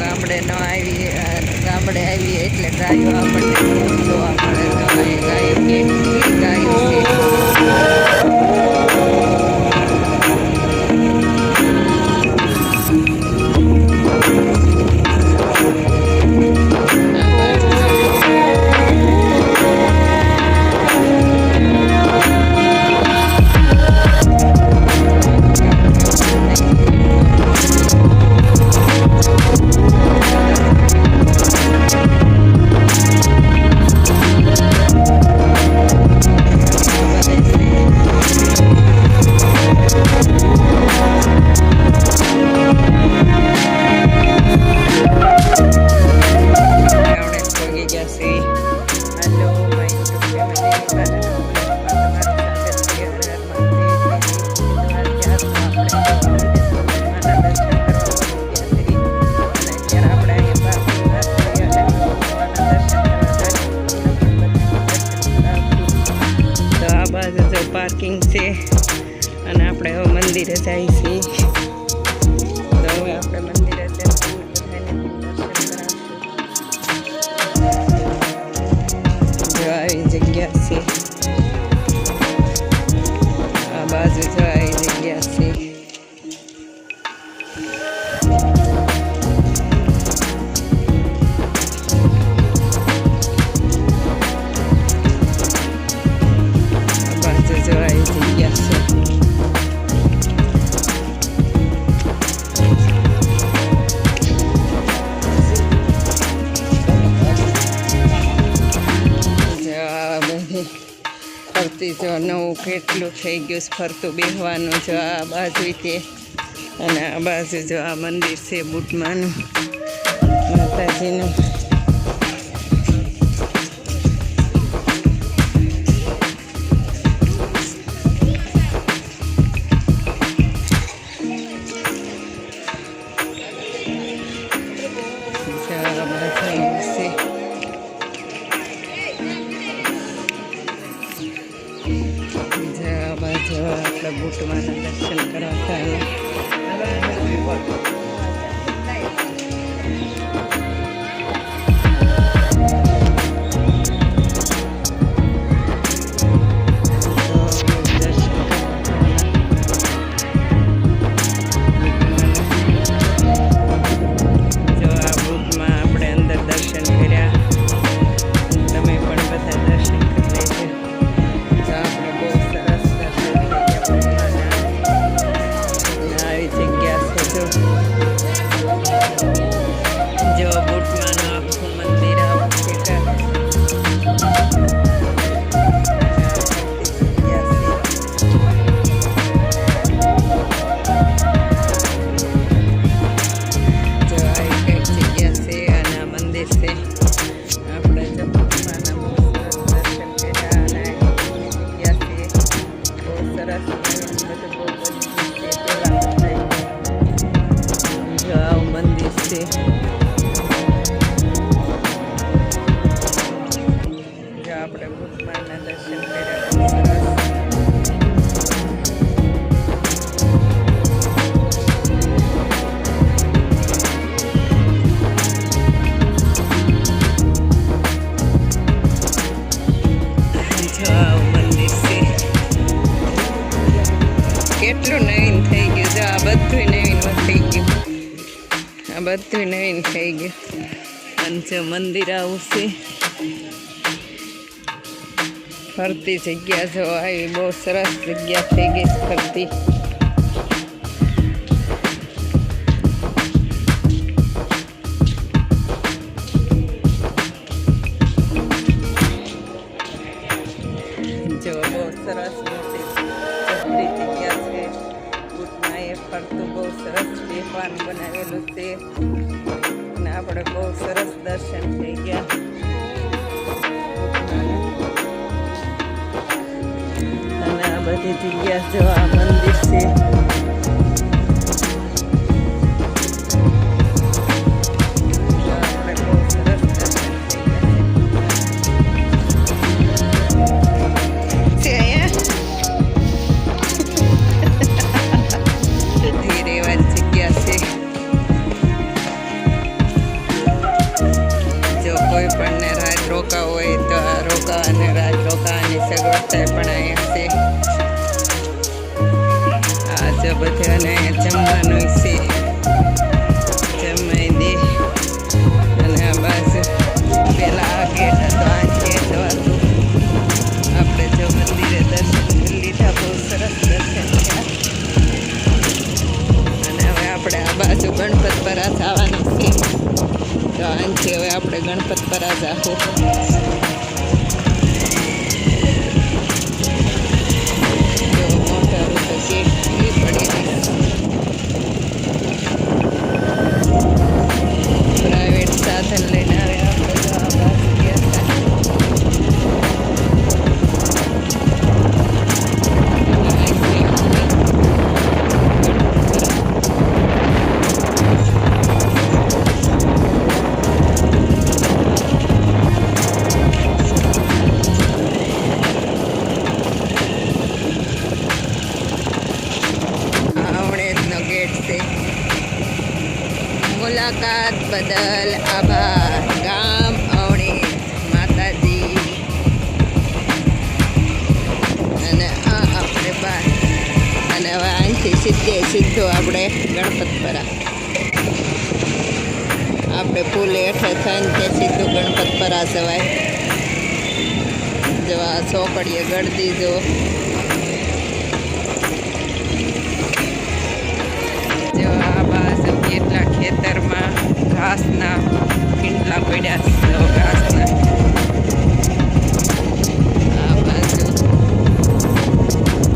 ગામડે ન આવી ગામડે આવીએ એટલે ગાયો આપણને જોવા મળે તો ગાયો કે શોપિંગ છે. અને આપણે હવે મંદિરે જઈએ મસ્તી જો નવું કેટલું થઈ ગયું છે ફરતું બેહવાનું જો આ બાજુ તે અને આ બાજુ જો આ મંદિર છે બુટમાનું માતાજીનું. એવા આપણા બુટમાના દર્શન કરવા હતા બધું નવીન થઈ ગયું. પંચ મંદિર આવશે. ફરતી જગ્યા જો આવી બહુ સરસ જગ્યા થઈ ગઈ ફરતી. દર્શન થઈ ગયા. બધી જગ્યા જો મંદિર છે. જો બધાને જમવાનું છે. જમાઈ દે. અને આ બાજુ પેલા આ ગેટ હતો, આ ગેટ હતું. આપણે જો મંદિરે દર્શન લીધા, બહુ સરસ દર્શન થયા. અને હવે આપણે આ બાજુ ગણપત પરા જવાનું છે તો આંખે હવે આપણે ગણપત પરા જાવું બદલ આભાર. ગામ અવણી માતાજી. અને આ આપણે બાર. અને હવે અહીંથી સીધે સીધો આપણે ગણપતપરા આપણે પુલ હેઠે થઈને તે સીધું ગણપતપરા જવાય. જો આ ચોકડીએ ગળદી જો. oras na yun lang for that so,